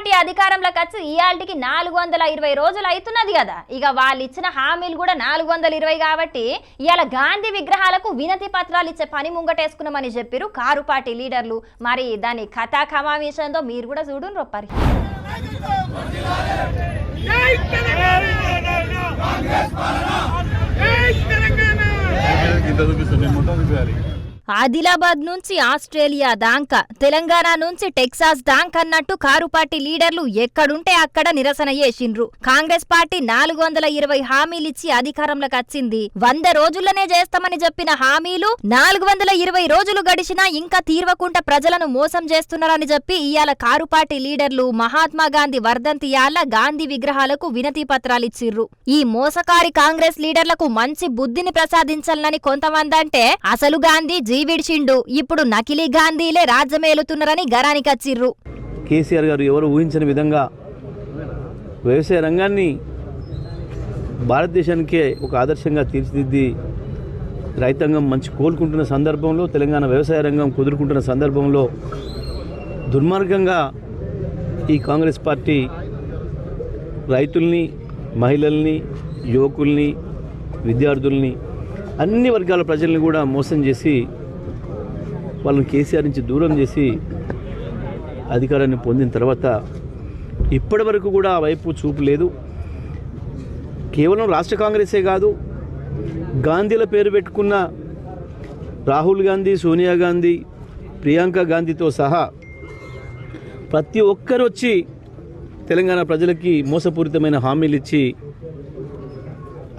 Party అధికారంలోకి వచ్చి ఇయాల్టికి నాలుగు వందల ఇరవై రోజులు అవుతున్నది కదా. ఇక వాళ్ళు ఇచ్చిన హామీలు కూడా నాలుగు వందల ఇరవై కాబట్టి ఇవాళ గాంధీ విగ్రహాలకు వినతి పత్రాలు ఇచ్చే పని ముంగటేసుకున్నామని చెప్పారు కారు పార్టీ లీడర్లు. మరి దాని కథా కమావేశంతో మీరు కూడా చూడు రొప్పరి ఇంత చూపిస్తుంది నేను మొత్తం చూపించాలి. ఆదిలాబాద్ నుంచి ఆస్ట్రేలియా దాంకా తెలంగాణ నుంచి టెక్సాస్ దాంక్ అన్నట్టు కారు పార్టీ లీడర్లు ఎక్కడుంటే అక్కడ నిరసన చేసిండ్రు. కాంగ్రెస్ పార్టీ నాలుగు వందల ఇరవై హామీలిచ్చి అధికారంలోకి వచ్చింది. వంద రోజుల్లోనే చేస్తామని చెప్పిన హామీలు నాలుగు వందల ఇరవై రోజులు గడిచినా ఇంకా తీర్వకుండా ప్రజలను మోసం చేస్తున్నారని చెప్పి ఇవాళ కారు పార్టీ లీడర్లు మహాత్మా గాంధీ వర్ధంతి గాంధీ విగ్రహాలకు వినతి పత్రాలిచ్చిర్రు ఈ మోసకారి కాంగ్రెస్ లీడర్లకు మంచి బుద్ధిని ప్రసాదించాలని కొంతమంది అంటే అసలు గాంధీ జీవిడిచిండు ఇప్పుడు నకిలీ గాంధీలే రాజ్యమేలుతున్నారని గరానికచ్చిర్రు కేసీఆర్ గారు ఎవరు ఊహించని విధంగా వ్యవసాయ రంగాన్ని భారతదేశానికే ఒక ఆదర్శంగా తీర్చిదిద్ది రైతాంగం మంచి కోలుకుంటున్న సందర్భంలో తెలంగాణ వ్యవసాయ రంగం కుదురుకుంటున్న సందర్భంలో దుర్మార్గంగా ఈ కాంగ్రెస్ పార్టీ రైతుల్ని మహిళల్ని యువకుల్ని విద్యార్థుల్ని అన్ని వర్గాల ప్రజల్ని కూడా మోసం చేసి వాళ్ళని కేసీఆర్ నుంచి దూరం చేసి అధికారాన్ని పొందిన తర్వాత ఇప్పటి వరకు కూడా ఆ వైపు చూపు లేదు. కేవలం రాష్ట్ర కాంగ్రెసే కాదు గాంధీల పేరు పెట్టుకున్న రాహుల్ గాంధీ సోనియా గాంధీ ప్రియాంక గాంధీతో సహా ప్రతి ఒక్కరు వచ్చి తెలంగాణ ప్రజలకి మోసపూరితమైన హామీలు ఇచ్చి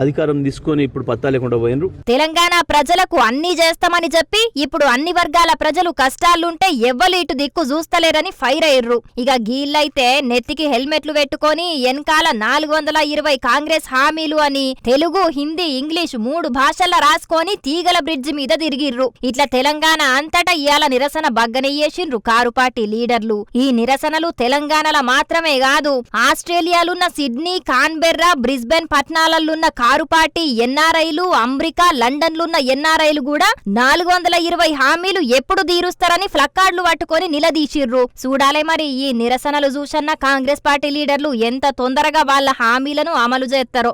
అధికారం తీసుకొని ఇప్పుడు పత్తా లేకుండా పోయినరు. తెలంగాణ ప్రజలకు అన్ని చేస్తామని చెప్పి ఇప్పుడు అన్ని వర్గాల ప్రజలు కష్టాలుంటే ఎవ్వరు ఇటు దిక్కు చూస్తలేరని ఫైర్ అయ్యర్రు. ఇక గీళ్ళైతే నెత్తికి హెల్మెట్లు పెట్టుకొని వెనకాల నాలుగు వందల ఇరవై కాంగ్రెస్ హామీలు అని తెలుగు హిందీ ఇంగ్లీష్ మూడు భాషల్లో రాసుకొని తీగల బ్రిడ్జి మీద తిరిగిర్రు. ఇట్లా తెలంగాణ అంతటా ఇయాల నిరసన బగ్గనెయ్యేసిండ్రు కారు పార్టీ లీడర్లు. ఈ నిరసనలు తెలంగాణలో మాత్రమే కాదు ఆస్ట్రేలియాలున్న సిడ్నీ కాన్బెర్రా బ్రిస్బెన్ పట్టణాలలున్న కారు పార్టీ ఎన్ఆర్ఐలు అమెరికా లండన్లున్న ఎన్ఆర్ఐలు కూడా నాలుగు వందల ఇరవై హామీలు ఎప్పుడు తీరుస్తారని ఫ్లక్కార్డులు పట్టుకొని నిలదీసిర్రు. చూడాలే మరి ఈ నిరసనలు చూసన్న కాంగ్రెస్ పార్టీ లీడర్లు ఎంత తొందరగా వాళ్ళ హామీలను అమలు చేస్తారో.